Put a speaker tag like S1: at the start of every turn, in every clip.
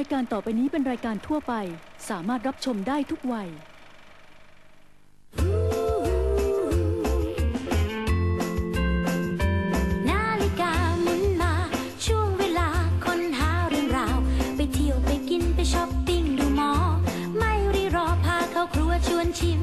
S1: รายการต่อไปนี้เป็นรายการทั่วไป สามารถรับชมได้ทุกวัย
S2: นาฬิกาหมุนมา ช่วงเวลาค้นหาเรื่องราว ไปเที่ยวไปกินไปช้อปปิ้งดูหมอ ไม่รีรอพาเข้าครัวชวนชิม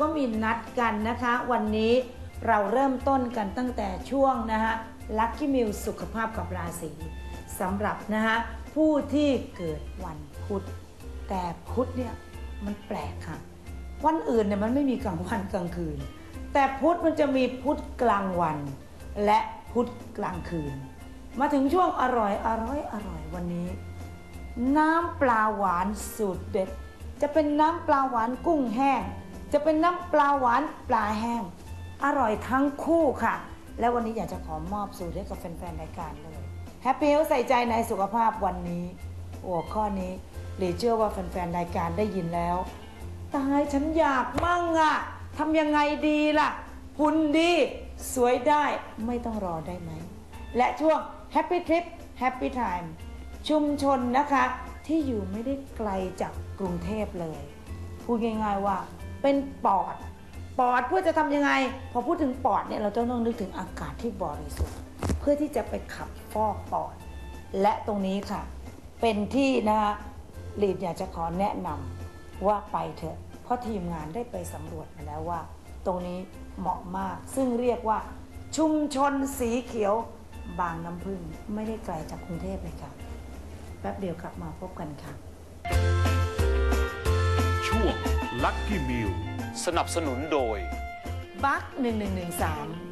S2: ก็มีนัดกัน
S3: นะคะ วันนี้เราเริ่มต้นกันตั้งแต่ช่วงนะคะลัคกี้มิวสุขภาพกับราศีสำหรับนะคะผู้ที่เกิดวันพุธ แต่พุธเนี่ยมันแปลกค่ะ วันอื่นเนี่ยมันไม่มีกลางวันกลางคืน แต่พุธมันจะมีพุธกลางวัน และพุธกลางคืน มาถึงช่วงอร่อยอร่อยอร่อยวันนี้ น้ำปลาหวานสูตรเด็ด จะเป็นน้ำปลาหวานกุ้งแห้ง จะเป็นน้ำปลาหวานปลาแห้ง อร่อยทั้งคู่ค่ะ และวันนี้อยากจะขอมอบสูตรให้กับแฟนๆรายการเลยแฮปปี้เฮลใส่ใจในสุขภาพวันนี้ หัวข้อนี้หรือเชื่อว่าแฟนๆรายการได้ยินแล้ว ตายฉันอยากมั่งอะทำยังไงดีล่ะหุ่นดีสวยได้ไม่ต้องรอได้ไหม และช่วง Happy Trip Happy Time ชุมชนนะคะ ที่อยู่ไม่ได้ไกลจากกรุงเทพเลย พูดง่ายๆว่า เป็นปอด ปอดเพื่อจะทำยังไง พอพูดถึงปอดเนี่ยเราต้องนึกถึงอากาศที่บริสุทธิ์ เพื่อที่จะไปขับฟอกปอด และตรงนี้ค่ะ เป็นที่นะคะลีดอยากจะขอแนะนำว่าไปเถอะ เพราะทีมงานได้ไปสำรวจมาแล้วว่า ตรงนี้เหมาะมาก ซึ่งเรียกว่า ชุมชนสีเขียวบางน้ำพึ่งไม่ได้ไกลจากกรุงเทพเลยค่ะ แป๊บเดียวกลับมาพบกันค่ะ
S4: ง Lucky Meal
S5: สนับสนุนโดย
S3: บัค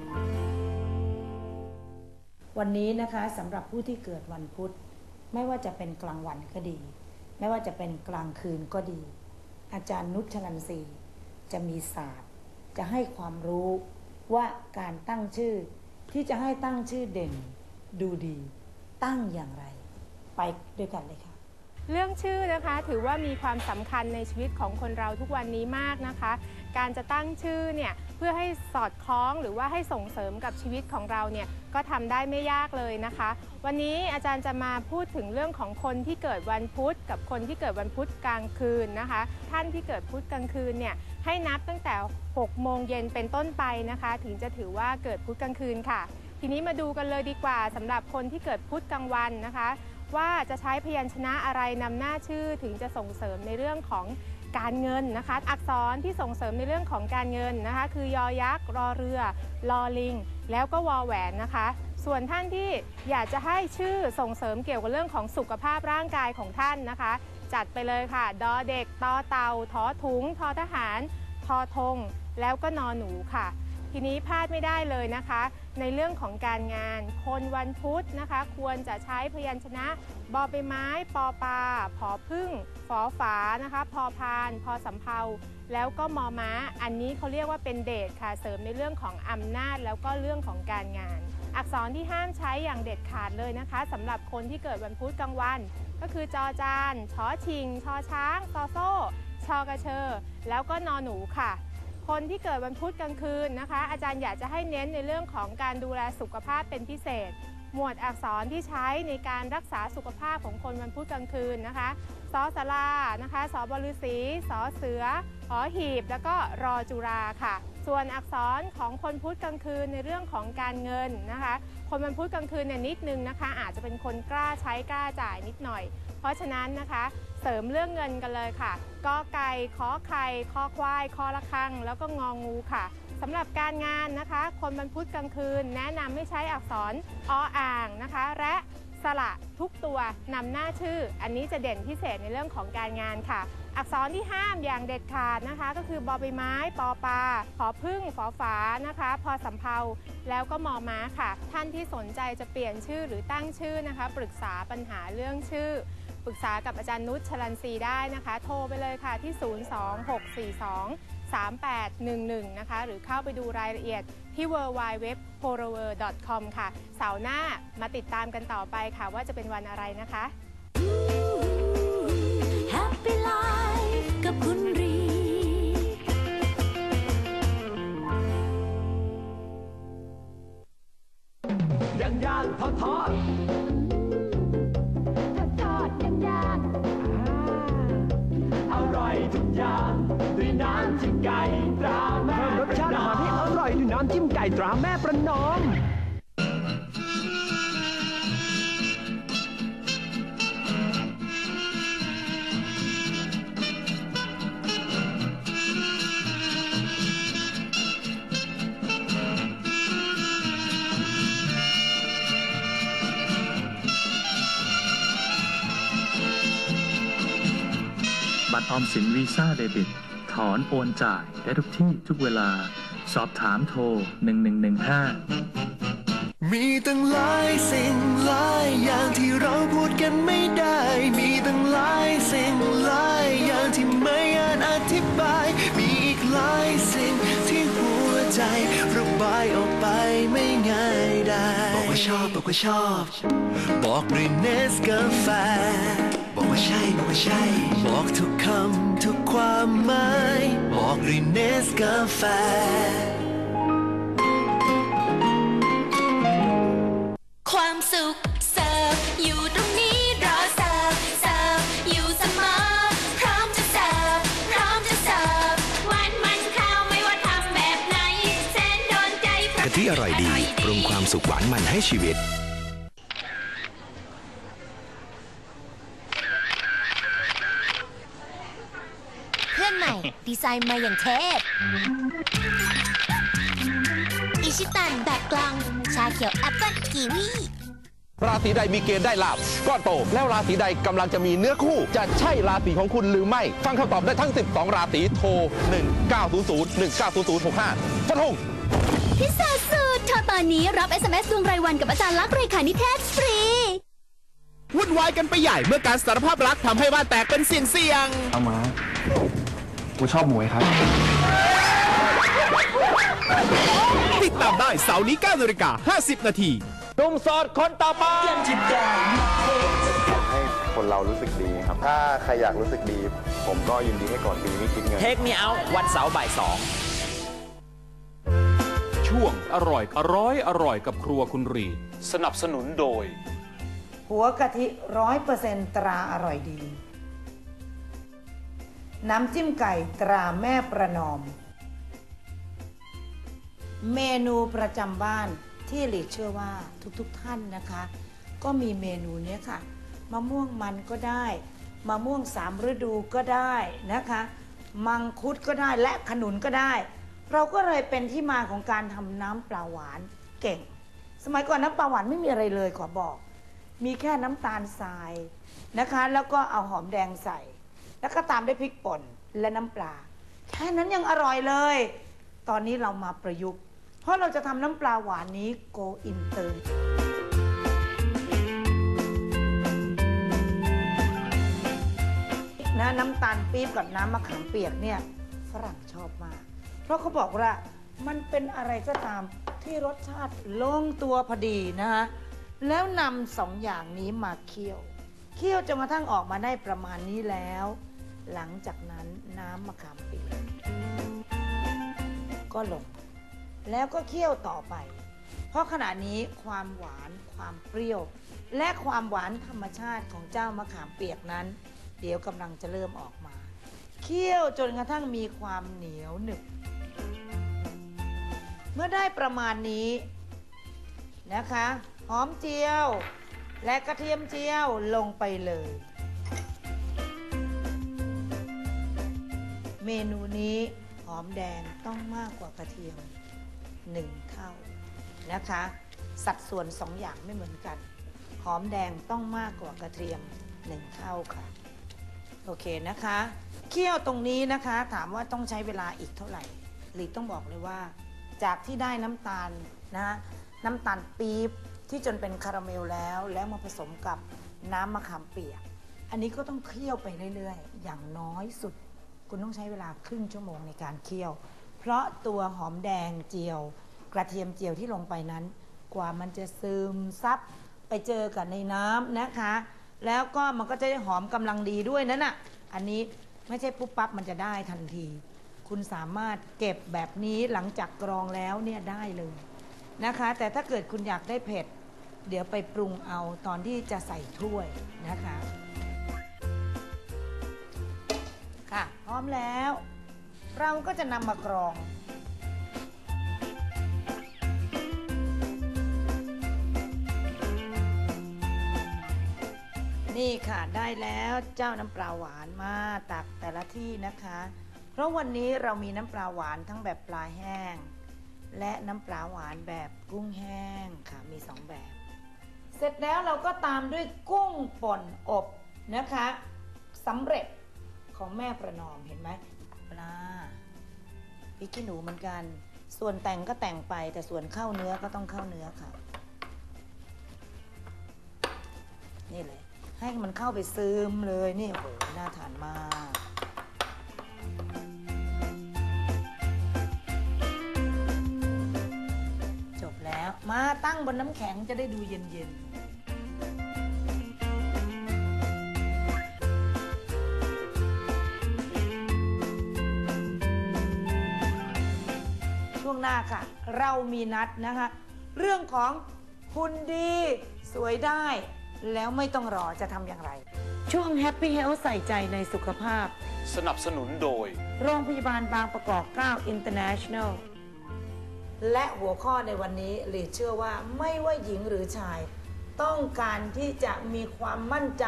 S3: 1113 วันนี้นะคะสำหรับผู้ที่เกิดวันพุธ ไม่ว่าจะเป็นกลางวันก็ดี ไม่ว่าจะเป็นกลางคืนก็ดี อาจารย์นุชชลันทรีจะมีศาสตร์ จะให้ความรู้ว่าการตั้งชื่อที่จะให้ตั้งชื่อเด่น ดูดี ตั้งอย่างไร ไปด้วยกันเลยค่ะ
S6: เรื่องชื่อนะคะถือว่ามีความสำคัญในชีวิตของคนเราทุกวันนี้มากนะคะ การจะตั้งชื่อเนี่ยเพื่อให้สอดคล้องหรือว่าให้ส่งเสริมกับชีวิตของเราเนี่ยก็ทำได้ไม่ยากเลยนะคะ วันนี้อาจารย์จะมาพูดถึงเรื่องของคนที่เกิดวันพุธ กับคนที่เกิดวันพุธกลางคืนนะคะ ท่านที่เกิดพุธกลางคืนเนี่ยให้นับตั้งแต่ 6 โมงเย็นเป็นต้นไปนะคะ ถึงจะถือว่าเกิดพุธกลางคืนค่ะ ทีนี้มาดูกันเลยดีกว่าสำหรับคนที่เกิดพุธกลางวันนะคะ ว่าจะใช้พยัญชนะอะไรนำหน้าชื่อถึงจะส่งเสริมในเรื่องของการเงินนะคะ อักษรที่ส่งเสริมในเรื่องของการเงินนะคะ คือยอยักษ์รอเรือลอลิง แล้วก็วอแหวนนะคะ ส่วนท่านที่อยากจะให้ชื่อส่งเสริมเกี่ยวกับเรื่องของสุขภาพร่างกายของท่านนะคะ จัดไปเลยค่ะ ดอเด็กตอเตาทอถุงทอทหาร ทอธงแล้วก็นอหนูค่ะ ทีนี้พลาดไม่ได้เลยนะคะ ในเรื่องของการงาน คนวันพุธนะคะ ควรจะใช้พยัญชนะ บอใบไม้ ปอปลาผอพึ่งฝอฝานะคะ พอพาน พอสำเภาแล้วก็มอม้า อันนี้เขาเรียกว่าเป็นเดชค่ะ เสริมในเรื่องของอำนาจแล้วก็เรื่องของการงาน อักษรที่ห้ามใช้อย่างเด็ดขาดเลยนะคะสำหรับคนที่เกิดวันพุธกลางวัน ก็คือจอจานชอชิง ชอช้างซอโซ่ชอกระเชอ แล้วก็นอหนูค่ะ คนที่เกิดวันพุธกลางคืนนะคะ อาจารย์อยากจะให้เน้นในเรื่องของการดูแลสุขภาพเป็นพิเศษ หมวดอักษรที่ใช้ในการรักษาสุขภาพของคนวันพุธกลางคืนนะคะสอสารานะคะสอบฤษีสอเสือหอหีบ แล้วก็รอจุราค่ะ ส่วนอักษรของคนพุธกลางคืนในเรื่องของการเงินนะคะ คนวันพุธกลางคืนเนี่ยนิดนึงนะคะ อาจจะเป็นคนกล้าใช้กล้าจ่ายนิดหน่อย เพราะฉะนั้นนะคะ เสริมเรื่องเงินกันเลยค่ะกอไก่ขอไข่คอควายคอละคัง แล้วก็งองูค่ะสำหรับการงานนะคะ คนวันพุธกลางคืน แนะนำให้ใช้อักษรออ่างนะคะ และสระทุกตัวนำหน้าชื่อ อันนี้จะเด่นพิเศษในเรื่องของการงานค่ะ อักษรที่ห้ามอย่างเด็ดขาดนะคะ ก็คือบอใบไม้ ปอปลาผอพึ่งฝอฝานะคะ พอสำเภาแล้วก็มอม้าค่ะ ท่านที่สนใจจะเปลี่ยนชื่อหรือตั้งชื่อนะคะ ปรึกษาปัญหาเรื่องชื่อ ปรึกษากับอาจารย์นุชชลันซีได้นะคะ โทรไปเลยค่ะที่ 02642 3811 นะคะ หรือเข้าไปดูรายละเอียดที่ w w w p o r o w e r c o m ค่ะ เสาร์หน้ามาติดตามกันต่อไปค่ะว่าจะเป็นวันอะไรนะคะ
S7: ตราแม่ประนอม
S8: บัตรออมสินวีซ่าเดบิต ถอนโอนจ่ายได้ทุกที่ทุกเวลา สอบถามโทร 1115
S9: มีตั้งหลายสิ่งหลายอย่างที่เราพูดกันไม่ได้ มีตั้งหลายสิ่งหลายอย่างที่ไม่อาจอธิบาย มีอีกหลายสิ่งที่หัวใจระบายออกไปไม่ง่ายได้ บอกว่าชอบบอกว่าชอบ บอกด้วยเนสกาแฟบอก ว่าใช่บอกว่าใช่ บอกทุกคำทุกความหมาย บอกด้วยเนสกาแฟ
S2: ความสุขเสิร์ฟอยู่ตรงนี้รอเสิร์ฟเสิร์ฟอยู่เสมอพร้อมจะเสิร์ฟพร้อมจะเสิร์ฟวันมันข้าวไม่ว่าทำแบบไหนแสนโดนใจเพราะ
S10: กะทิอร่อยดีปรุงความสุขหวานมันให้ชีวิต
S2: เพื่อนใหม่ ดีไซน์มาอย่างเทพ อิชิตันแบบกลองชาเขียวแอปเปิ้ลกีวี
S11: ราศีใดมีเกณฑ์ได้ลาบก้อนโต แล้วราศีใดกำลังจะมีเนื้อคู่ จะใช่ราศีของคุณหรือไม่ ฟังคำตอบได้ทั้ง 12 ราศีโทร 1900 190065ฟันธง
S2: พิเศษสุดโทรตอนนี้รับ SMS ดวงรายวันกับอาจารย์ลักษณ์เรขานิเทศฟรี
S7: วุ่นวายกันไปใหญ่เมื่อการสารภาพรักทำให้บ้านแตกเป็นเสี่ยงเสี่ยง
S10: เอามา กูชอบหมวยครับ
S7: ติดตามได้เสาร์นี้9นาฬิกา50 นาที
S11: หนุ่มโสดคนต่อไป
S12: ให้คนเรารู้สึกดีครับ ถ้าใครอยากรู้สึกดี ผมก็ยินดีให้ก่อนปีไม่คิดเงิน
S7: เทคมีเอาวันเสาร์บ่ายสอง
S4: ช่วงอร่อยอร่อยอร่อยกับครัวคุณรี
S5: สนับสนุนโดย
S3: หัวกะทิร้อยเปอร์เซนตราอร่อยดี น้ำจิ้มไก่ตราแม่ประนอม เมนูประจำบ้านที่หลีเชื่อว่าทุกๆทท่านนะคะ ก็มีเมนูนี้ค่ะมะม่วงมันก็ได้มะม่วงสามฤดูก็ได้นะคะ มังคุดก็ได้และขนุนก็ได้ เราก็เลยเป็นที่มาของการทำน้ำปลาหวานเก่ง สมัยก่อนน้ำปลาหวานไม่มีอะไรเลยขอบอก มีแค่น้ำตาลทรายนะคะ แล้วก็เอาหอมแดงใส่ แล้วก็ตามด้วยพริกป่นและน้ำปลา แค่นั้นยังอร่อยเลย ตอนนี้เรามาประยุกต์ เพราะเราจะทำน้ำปลาหวานนี้โกอินเตอร์นะน้ำตาลปี๊บกับน้ำมะขามเปียกเนี่ยฝรั่งชอบมาก เพราะเขาบอกว่ามันเป็นอะไรก็ตามที่รสชาติลงตัวพอดีนะคะแล้วนำสองอย่างนี้มาเคี่ยว เคี่ยวจนกระทั่งออกมาได้ประมาณนี้แล้ว หลังจากนั้นน้ำมะขามเปียกก็ลง แล้วก็เคี่ยวต่อไป เพราะขณะนี้ความหวานความเปรี้ยว และความหวานธรรมชาติของเจ้ามะขามเปียกนั้น เดี๋ยวกำลังจะเริ่มออกมา เคี่ยวจนกระทั่งมีความเหนียวหนึบเมื่อได้ประมาณนี้นะคะ หอมเจียว และกระเทียมเจียวลงไปเลย เมนูนี้หอมแดงต้องมากกว่ากระเทียมหนึ่งเท่านะคะ สัดส่วนสองอย่างไม่เหมือนกัน หอมแดงต้องมากกว่ากระเทียมหนึ่งเท่าค่ะ โอเคนะคะ เคี่ยวตรงนี้นะคะถามว่าต้องใช้เวลาอีกเท่าไหร่หลีต้องบอกเลยว่า จากที่ได้น้ำตาลนะน้ำตาลปี๊บที่จนเป็นคาราเมลแล้ว แล้วมาผสมกับน้ำมะขามเปียก อันนี้ก็ต้องเคี่ยวไปเรื่อยๆ อย่างน้อยสุด คุณต้องใช้เวลาครึ่งชั่วโมงในการเคี่ยว เพราะตัวหอมแดงเจียว กระเทียมเจียวที่ลงไปนั้น กว่ามันจะซึมซับไปเจอกับในน้ำนะคะ แล้วก็มันก็จะได้หอมกำลังดีด้วยนั่นน่ะ อันนี้ไม่ใช่ปุ๊บปั๊บมันจะได้ทันที คุณสามารถเก็บแบบนี้หลังจากกรองแล้วเนี่ยได้เลยนะคะ แต่ถ้าเกิดคุณอยากได้เผ็ด เดี๋ยวไปปรุงเอาตอนที่จะใส่ถ้วยนะคะ ร้อมแล้ว เราก็จะนำมากรอง นี่ค่ะได้แล้วเจ้าน้ำปลาหวานมาตักแต่ละที่นะคะ เพราะวันนี้เรามีน้ำปลาหวานทั้งแบบปลาแห้ง และน้ำปลาหวานแบบกุ้งแห้งค่ะมีสองแบบ เสร็จแล้วเราก็ตามด้วยกุ้งป่นอบนะคะสำเร็จ ของแม่ประนอมเห็นไหมปลาพริกขี้หนูเหมือนกัน ส่วนแต่งก็แต่งไป แต่ส่วนเข้าเนื้อก็ต้องเข้าเนื้อค่ะ นี่เลย ให้มันเข้าไปซึมเลยนี่โอ้โหน่าทานมากจบแล้วมาตั้งบนน้ำแข็งจะได้ดูเย็นๆ หน้าค่ะ เรามีนัดนะคะ เรื่องของหุ่นดีสวยได้ แล้วไม่ต้องรอจะทำอย่างไร ช่วง Happy Health ใส่ใจในสุขภาพ
S5: สนับสนุนโดย
S3: โรงพยาบาลบางประกอบ 9 International และหัวข้อในวันนี้หลีเชื่อว่าไม่ว่าหญิงหรือชาย ต้องการที่จะมีความมั่นใจ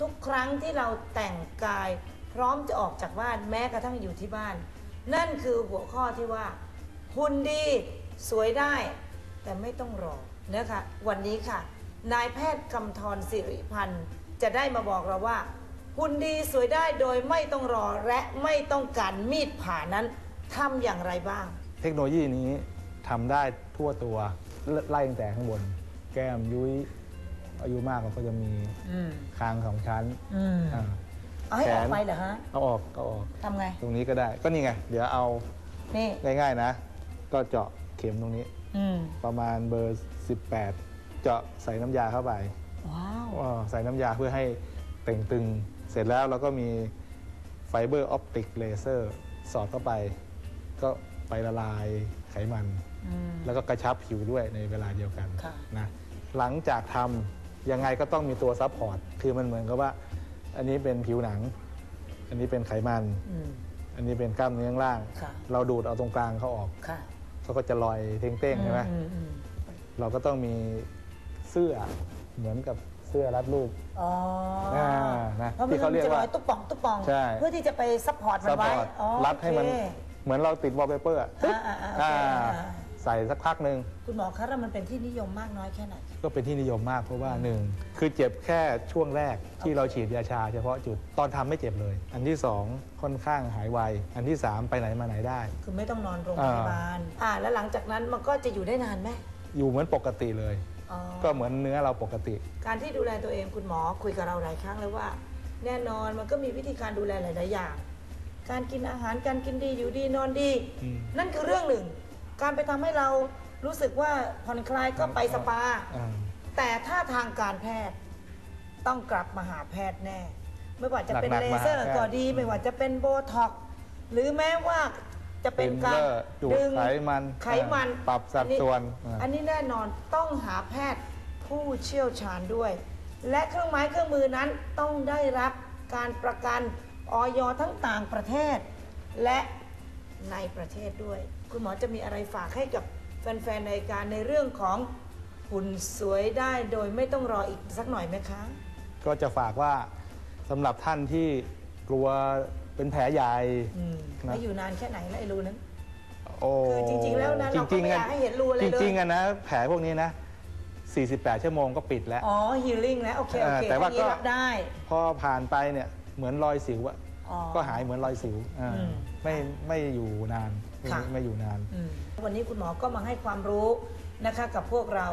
S3: ทุกๆ ครั้งที่เราแต่งกาย พร้อมจะออกจากบ้านแม้กระทั่งอยู่ที่บ้าน นั่นคือหัวข้อที่ว่า หุ่นดีสวยได้ แต่ไม่ต้องรอนะคะวันนี้ค่ะ นายแพทย์กำธรสิริพันธ์จะได้มาบอกเราว่าหุ่นดีสวยได้โดยไม่ต้องรอและไม่ต้องการมีดผ่านั้นทำอย่างไรบ้าง
S13: เทคโนโลยีนี้ทำได้ทั่วตัวไล่ตั้งแต่ข้างบน แก้มยุ้ยอายุมากเราก็จะมี
S3: อืม
S13: คางสองชั้น
S3: อืม
S13: อ่า
S3: เอาให้ออก
S13: แขน
S3: ไปเหรอฮะ
S13: เอาออกก็ออก
S3: ทำไง
S13: ตรงนี้ก็ได้ ก็นี่ไง เดี๋ยวเอา
S3: นี่
S13: ง่ายๆนะ ก็เจาะเข็มตรงนี้
S3: อืม
S13: ประมาณเบอร์ 18 เจาะใส่น้ำยาเข้าไป
S3: ว้าว
S13: อ่าใส่น้ำยาเพื่อให้เต่งตึง เสร็จแล้วเราก็มีไฟเบอร์ออปติกเลเซอร์สอดเข้าไป ก็ไปละลายไขมัน
S3: อืม
S13: แล้วก็กระชับผิวด้วยในเวลาเดียวกัน
S3: ค่ะ
S13: นะหลังจากทำยังไงก็ต้องมีตัวซัพพอร์ตคือมันเหมือนกับว่า อันนี้เป็นผิวหนัง อันนี้เป็นไขมัน
S3: อืม
S13: อันนี้เป็นกล้ามเนื้อข้างล่าง
S3: ค่ะ
S13: เราดูดเอาตรงกลางเขาออก
S3: ค่ะ
S13: เขาก็จะลอยเต้งๆใช่ไหม
S3: อืมอืม
S13: เราก็ต้องมีเสื้อเหมือนกับเสื้อรัดรูป
S3: อ๋อ
S13: อ่านะ
S3: เพราะ
S13: ที่เขาเรียก
S3: มันจะล
S13: ว่า
S3: อยตุ๊บป่องตุ๊บป่อง
S13: ใช่
S3: เพื่อที่จะไปซัพพอร์ตมั
S13: ซั
S3: น
S13: พ
S3: ไว้
S13: พอร์ต
S3: อ๋อ
S13: รัดให้มัน
S3: โอเค
S13: เหมือนเราติดวอลเปเปอร์
S3: อ่าอ่าอ่าโอเคอ่า
S13: ใส่สักพักหนึ่ง
S3: คุณหมอคะแล้วมันเป็นที่นิยมมากน้อยแค่ไหน
S13: ก็เป็นที่นิยมมากเพราะว่าหนึ่งคือเจ็บแค่ช่วงแรกที่เราฉีดยาชา เฉพาะจุดตอนทำไม่เจ็บเลย อันที่สองค่อนข้างหายไวอันที่สามไปไหนมาไหนได้
S3: คือไม่ต้องนอนโรงพยาบาลอ่าแล้วหลังจากนั้นมันก็จะอยู่ได้นานไหม
S13: อยู่เหมือนปกติเลย
S3: อ๋อ
S13: ก็เหมือนเนื้อเราปกติ
S3: การที่ดูแลตัวเองคุณหมอคุยกับเราหลายครั้งแล้วว่า แน่นอนมันก็มีวิธีการดูแลหลาย ๆ อย่าง การกินอาหารการกินดีอยู่ดีนอนดี
S13: อืม
S3: นั่นคือเรื่องหนึ่ง การไปทำให้เรารู้สึกว่าผ่อนคลายก็ไปสปา
S13: อ่า
S3: แต่ถ้าทางการแพทย์ต้องกลับมาหาแพทย์แน่ ไม่ว่าจะเป็น
S13: หนักๆ
S3: เลเซอร์
S13: มาหาแพทย์
S3: ก็ดี ไม่ว่าจะเป็นโบท็อกซ์หรือแม้ว่าจะเป็นการ
S13: ฟิลเลอร์ดูด
S3: ดึง
S13: ไขมัน
S3: ไขมัน
S13: อ่าปรับสัดส่วนอ่า
S3: อันนี้แน่นอนต้องหาแพทย์ผู้เชี่ยวชาญด้วย และเครื่องไม้เครื่องมือนั้นต้องได้รับการประกันออยทั้งต่างประเทศ และในประเทศด้วย คุณหมอจะมีอะไรฝากให้กับแฟนๆในการในเรื่องของหุ่นสวยได้โดยไม่ต้องรออีกสักหน่อยไหมคะ
S13: ก็จะฝากว่าสำหรับท่านที่กลัวเป็นแผลใหญ่
S3: อืม
S13: นะ
S3: แล้วอยู่นานแค่ไหนละไอ้รูนั้น
S13: โอ้
S3: คือจริงๆแล้วนะเราก็ไม่อยากให้เห็นรูอะไรเลย
S13: จริงๆอะนะแผลพวกนี้นะ 48 ชั่วโมงก็ปิดแล้ว
S3: อ๋อฮีลิ่งแล้ว โอเค โอเค
S13: เออแต่ว่า
S3: อันนี้
S13: ก็
S3: รับได้
S13: พอผ่านไปเนี่ยเหมือนรอยสิวอะ
S3: อ๋อ
S13: ก็หายเหมือนรอยสิวอ่า
S3: อืม
S13: ไม่ไม่อยู่นานไม่
S3: ค่ะ
S13: ไม่อยู่นาน
S3: อืมวันนี้คุณหมอก็มาให้ความรู้นะคะกับพวกเรา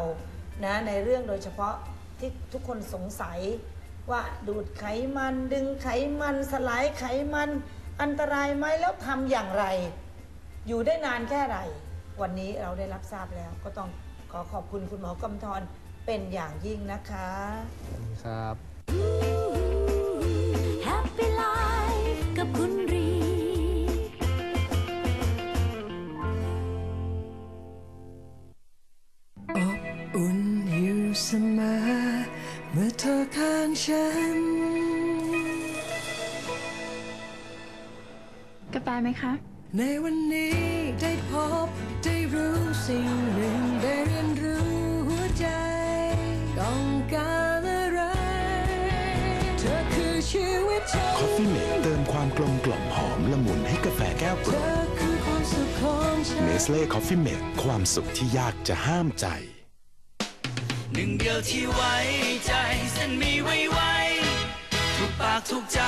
S3: นะในเรื่องโดยเฉพาะที่ทุกคนสงสัยว่าดูดไขมันดึงไขมันสลายไขมัน อันตรายไหมแล้วทำอย่างไร อยู่ได้นานแค่ไหนวันนี้เราได้รับทราบแล้ว ก็ต้องขอขอบคุณคุณหมอกำธรเป็นอย่างยิ่งนะคะ
S2: ครับ
S14: Happy Life กับคุณรี
S15: อบอุ่นอยู่เสมอเมื่อเธอข้างฉัน
S16: กาแฟไหมคะ
S15: ในวันนี้ได้พบได้รู้สิ่งหนึ่งได้เรียนรู้หัวใจต้องการอะไร เธอคือชีวิตฉัน
S10: คอฟฟี่เมกเติม ความกลมกล่อมหอมละมุนให้กาแฟแก้วโป
S15: เธ
S10: ร
S15: อ
S10: ด
S15: คือความสุขของฉัน
S10: เนสเล่คอฟฟี่เมกความสุขที่ยากจะห้ามใจ
S15: หนึ่งเดียวที่ไว้ใจเส้นมีไว้ไว้ถูกปากถูกใจ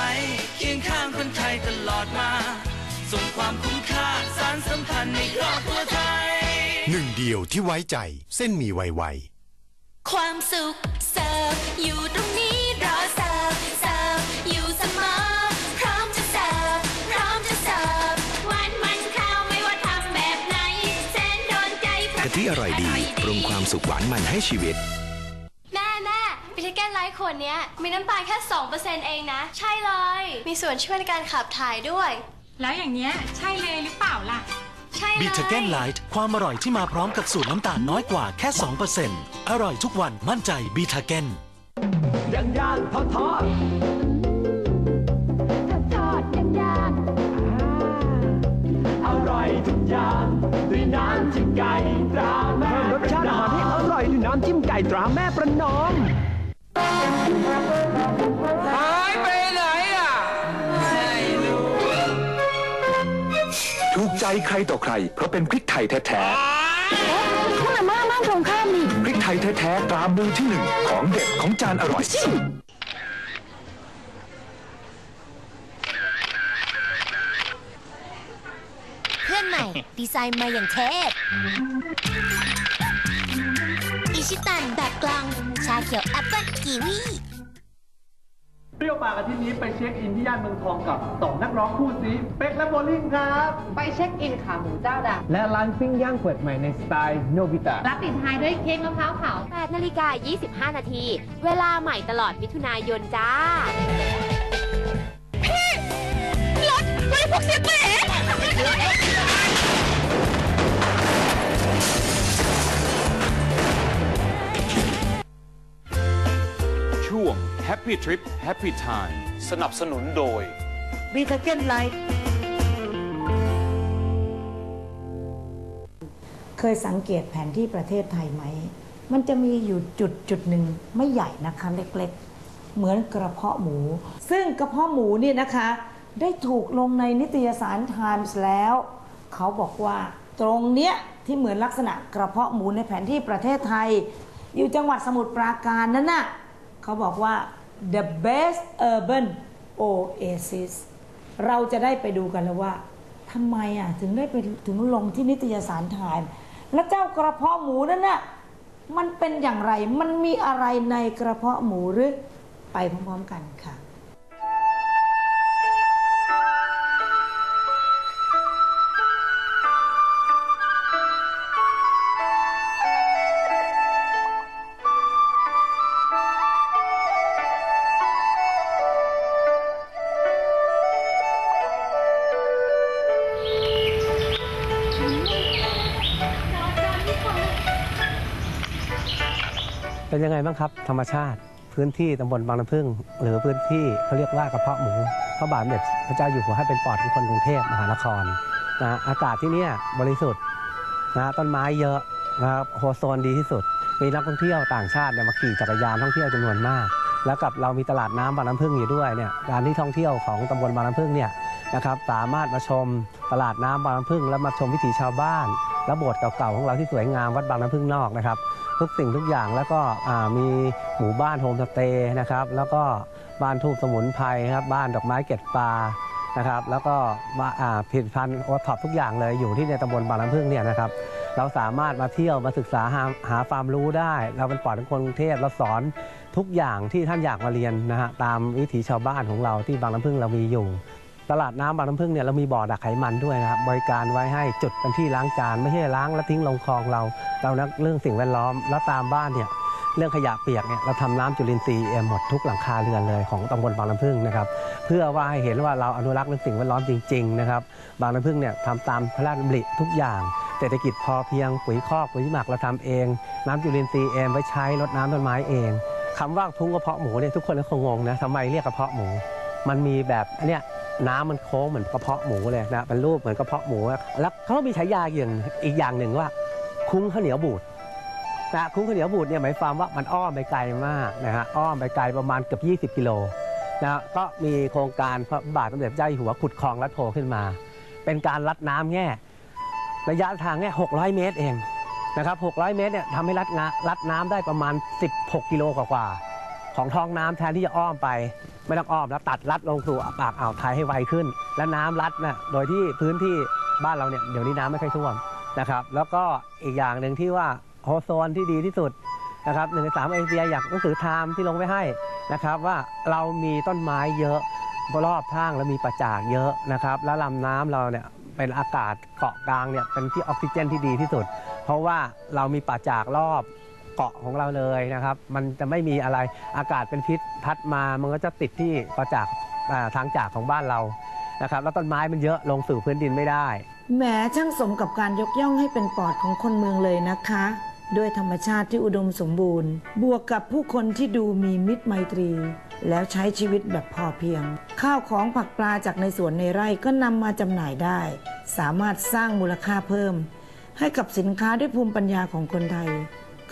S15: เคียงข้างคนไทยตลอดมา ส่งความคุ้มค่าสารสัมพันธ์ในครอบครัวไทย
S10: หนึ่งเดียวที่ไว้ใจเส้นมีไวไว
S14: ความสุขเสิร์ฟอยู่ตรงนี้ ทิ
S10: อร่อยดีปรุงความสุขหวานมันให้ชีวิต
S17: แม่แม่บิทเกนไลท์ขวดเนี้ย มีน้ำตาลแค่2%เองนะ ใช่เลย มีส่วนช่วยในการขับถ่ายด้วย
S18: แล้วอย่างเนี้ยใช่เลยหรือเปล่าล่ะ
S17: ใช่เลย
S19: บีทาเกนไลท์ความอร่อยที่มาพร้อมกับสูตรน้ำตาลน้อยกว่าแค่ 2%อร่อยทุกวันมั่นใจบีทาเกน
S7: ย่างย่างทอดทอ
S14: ทุ
S7: กอย่างด้วยน้ำจิ้มไก่ตราแม่รสชาติอาหารที่อร่อยด้วยน้ำจิ้มไก่ตราแม่ประนอม
S15: หายไปไหนอะ ไม่รู้
S11: ถูกใจใครต่อใคร เพราะเป็นพริกไทยแท้
S14: คุณอาม่าบ้านตรงข้ามนี่
S11: ๆพริกไทยแท้ๆตรามือที่หนึ่งของเด็ดของจานอร่อย
S20: เพื่อนใหม่ ดีไซน์มาอย่างเทพ อิชิตันแบบกลางชาเขียวแอปเปิ้ลกีวี
S21: เปรี้ยวปากอาทิตย์นี้ไปเช็คอินที่ย่านเมืองทองกับสองนักร้องคู่ซีเป็กและโบลิ่งครับ
S22: ไปเช็คอินขาหมูเจ้าดัง
S21: และร้านปิ้งย่างเปิดใหม่ในสไตล์โนบิตะ
S22: รับปิดท้ายด้วยเค้กมะพร้าวเผา
S23: 8นาฬิกา25 นาที เวลาใหม่ตลอดมิถุนายนจ้า
S4: Trip Happy Time
S24: สนับสนุนโดย
S3: บีทาเกนไลท์เคยสังเกตแผนที่ประเทศไทยไหม มันจะมีอยู่จุดจุดหนึ่งไม่ใหญ่นะคะเล็กๆ เหมือนกระเพาะหมู ซึ่งกระเพาะหมูเนี่ยนะคะ ได้ถูกลงในนิตยสาร Times แล้ว เขาบอกว่าตรงเนี้ยที่เหมือนลักษณะกระเพาะหมูในแผนที่ประเทศไทย อยู่จังหวัดสมุทรปราการนั่นน่ะเขาบอกว่า the best urban oasis เราจะได้ไปดูกันแล้วว่าทำไมอะถึงได้ไปถึงลงที่นิตยสารไทม์และเจ้ากระเพาะหมูนั่นน่ะมันเป็นอย่างไร มันมีอะไรในกระเพาะหมูหรือไปพร้อมๆกันค่ะ
S25: ยังไงบ้างครับ ธรรมชาติพื้นที่ตำบลบางน้ำพึ่ง หรือพื้นที่เขาเรียกว่ากระเพาะหมูพระบาทสมเด็จพระเจ้าอยู่หัวให้เป็นปอดของคนกรุงเทพมหานครนะอากาศที่นี่บริสุทธิ์นะต้นไม้เยอะนะครับโฮโซนดีที่สุด มีนักท่องเที่ยวต่างชาติเนี่ยมาขี่จักรยานท่องเที่ยวจำนวนมาก แล้วกับเรามีตลาดน้ำบางน้ำพึ่งอยู่ด้วยเนี่ยการที่ท่องเที่ยวของตำบลบางน้ำพึ่งเนี่ยนะครับสามารถมาชมตลาดน้ำบางน้ำพึ่ง แล้วมาชมวิถีชาวบ้าน และโบสถ์เก่าๆของเราที่สวยงามวัดบางน้ำพึ่งนอกนะครับ ทุกสิ่งทุกอย่างแล้วก็มีหมู่บ้านโฮมสเตย์นะครับแล้วก็บ้านทูบสมุนไพรครับบ้านดอกไม้เก็ดปลานะครับแล้วก็ผลิตภัณฑ์โอท็อปทุกอย่างเลยอยู่ที่ในตำบลบางน้ำพึ่งเนี่ยนะครับเราสามารถมาเที่ยวมาศึกษาหาหาความรู้ได้ เราเป็นปอดของคนกรุงเทพเราสอนทุกอย่างที่ท่านอยากมาเรียนนะฮะตามวิถีชาวบ้านของเราที่บางน้ำพึ่งเรามีอยู่ ตลาดน้ำบางน้ำพึ่งเนี่ยเรามีบ่อดักไขมันด้วยนะครับบริการไว้ให้จุดเป็นที่ล้างจานไม่ใช่ล้างแล้วทิ้งลงคลองเรา เรานักเรื่องสิ่งแวดล้อมแล้วตามบ้านเนี่ยเรื่องขยะเปียกเนี่ยเราทำน้ำจุลินทรีย์เองหมดทุกหลังคาเรือนเลยของตำบลบางน้ำพึ่งนะครับเพื่อว่าให้เห็นว่าเราอนุรักษ์เรื่องสิ่งแวดล้อมจริงๆนะครับบางน้ำพึ่งเนี่ยทำตามพระราชดำริทุกอย่างเศรษฐกิจพอเพียงปุ๋ยคอกปุ๋ยหมักเราทำเอง น้ำจุลินทรีย์เองไว้ใช้รดน้ำต้นไม้เองคำว่าทุ่งกระเพาะหมูเนี่ยทุกคนก็คงงงนะทำไมเรียกกระเพาะหมู มันมีแบบเนี้ย น้ำมันโค้งเหมือนกระเพาะหมูเลยนะเป็นรูปเหมือนกระเพาะหมูแล้วเขาก็มีฉายาอย่างอีกอย่างหนึ่งว่า คุ้งข้าวเหนียวบูดนะคุ้งข้าวเหนียวบูดเนี่ยหมายความว่ามันอ้อมไปไกลมากนะฮะอ้อมไปไกลประมาณเกือบ20 กิโลนะก็มีโครงการพระบาทสมเด็จเจ้าอยู่หัวขุดคลองลัดโพขึ้นมา เป็นการลัดน้ำแง่ระยะทางแค่600 เมตรเองนะครับ600 เมตรเนี่ยทำให้ลัดงาลัดน้ำได้ประมาณ 16 กิโลกว่าๆ ของท้องน้ำแทนที่จะอ้อมไป ไม่ต้องอ้อมแล้วตัดลัดลงสู่ปากอ่าวไทยให้ไวขึ้น และน้ำลัดนะโดยที่พื้นที่บ้านเราเนี่ยเดี๋ยวนี้น้ำไม่ค่อยท่วมนะครับ แล้วก็อีกอย่างหนึ่งที่ว่าโอโซนที่ดีที่สุดนะครับหนึ่งในสามเอเชียอยากหนังสือไทม์ที่ลงไว้ให้นะครับว่าเรามีต้นไม้เยอะรอบทางแล้วมีประจากเยอะนะครับแล้วลำน้ำเราเนี่ยเป็นอากาศเกาะกลางเนี่ยเป็นที่ออกซิเจนที่ดีที่สุด เพราะว่าเรามีป่าจากรอบ เกาะของเราเลยนะครับ มันจะไม่มีอะไรอากาศเป็นพิษพัดมามันก็จะติดที่ป่าจากทางจากของบ้านเรานะครับ แล้วต้นไม้มันเยอะลงสู่พื้นดินไม่ได้
S3: แหมช่างสมกับการยกย่องให้เป็นปอดของคนเมืองเลยนะคะ ด้วยธรรมชาติที่อุดมสมบูรณ์ บวกกับผู้คนที่ดูมีมิตรไมตรี แล้วใช้ชีวิตแบบพอเพียง ข้าวของผักปลาจากในสวนในไร่ก็นำมาจำหน่ายได้ สามารถสร้างมูลค่าเพิ่ม ให้กับสินค้าด้วยภูมิปัญญาของคนไทย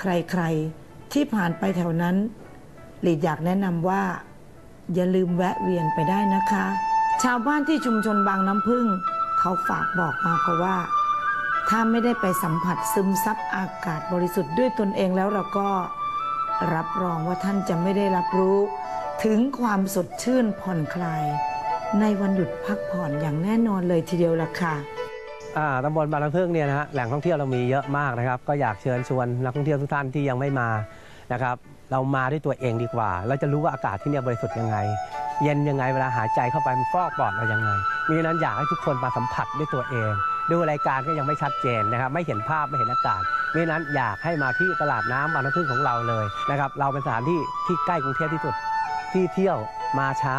S3: ใครๆ ที่ผ่านไปแถวนั้นหลีดอยากแนะนำว่า อย่าลืมแวะเวียนไปได้นะคะ ชาวบ้านที่ชุมชนบางน้ำพึ่ง เขาฝากบอกมาค่ะว่า ถ้าไม่ได้ไปสัมผัสซึมซับอากาศบริสุทธิ์ด้วยตนเองแล้วเราก็รับรองว่าท่านจะไม่ได้รับรู้ ถึงความสดชื่นผ่อนคลาย ในวันหยุดพักผ่อนอย่างแน่นอนเลยทีเดียวล่ะค่ะ
S25: อ่าตำบลบางน้ำพึ่งเนี่ยนะฮะแหล่งท่องเที่ยวเรามีเยอะมากนะครับ ก็อยากเชิญชวนนักท่องเที่ยวทุกท่านที่ยังไม่มานะครับเรามาด้วยตัวเองดีกว่า เราจะรู้ว่าอากาศที่เนี่ยบริสุทธิ์ยังไง เย็นยังไงเวลาหายใจเข้าไปมันฟอกปอดเรายังไงมีนั้นอยากให้ทุกคนมาสัมผัสด้วยตัวเอง ดูรายการก็ยังไม่ชัดเจนนะครับ ไม่เห็นภาพไม่เห็นอากาศมีนั้นอยากให้มาที่ตลาดน้ำบางน้ำพึ่งของเราเลยนะครับเราเป็นสถานที่ที่ใกล้กรุงเทพที่สุดที่เที่ยวมาเช้า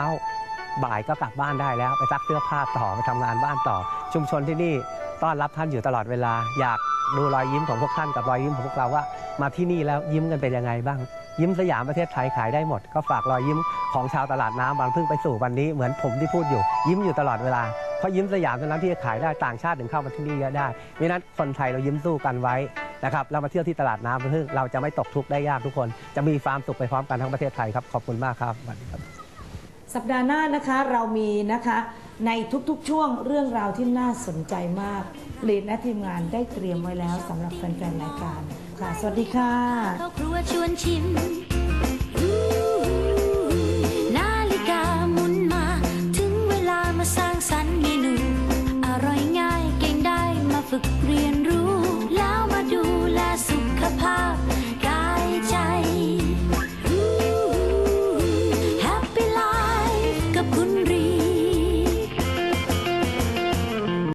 S25: บ่ายก็กลับบ้านได้แล้ว ไปซักเสื้อผ้าต่อไปทำงานบ้านต่อ ชุมชนที่นี่ ต้อนรับท่านอยู่ตลอดเวลา อยากดูรอยยิ้มของพวกท่านกับรอยยิ้มของพวกเราว่า มาที่นี่แล้วยิ้มกันเป็นยังไงบ้าง ยิ้มสยามประเทศไทยขายได้หมด ก็ฝากรอยยิ้มของชาวตลาดน้ำบางพึ่งไปสู่วันนี้เหมือนผมที่พูดอยู่ ยิ้มอยู่ตลอดเวลาเพราะยิ้มสยามเท่านั้นที่จะขายได้ต่างชาติถึงเข้ามาที่นี่เยอะได้เพราะนั้นคนไทยเรายิ้มสู้กันไว้นะครับเรามาเที่ยวที่ตลาดน้ำบางพึ่งเราจะไม่ตกทุกข์ได้ยากทุกคน จะมีความสุขไปพร้อมกันทั้งประเทศไทยครับขอบคุณมากครับสวัสดีครับ
S3: สัปดาห์หน้านะคะเรามีนะคะ ในทุกๆ ช่วงเรื่องราวที่น่าสนใจมากลีดและทีมงานได้เตรียมไว้แล้วสำหรับแฟนๆรายการค่ะ สวัสดีค่ะ
S2: เข้าครัวชวนชิมนาฬิกาหมุนมา ถึงเวลามาสร้างสรรค์เมนู อร่อยง่ายเก่งได้มาฝึกเรียนรู้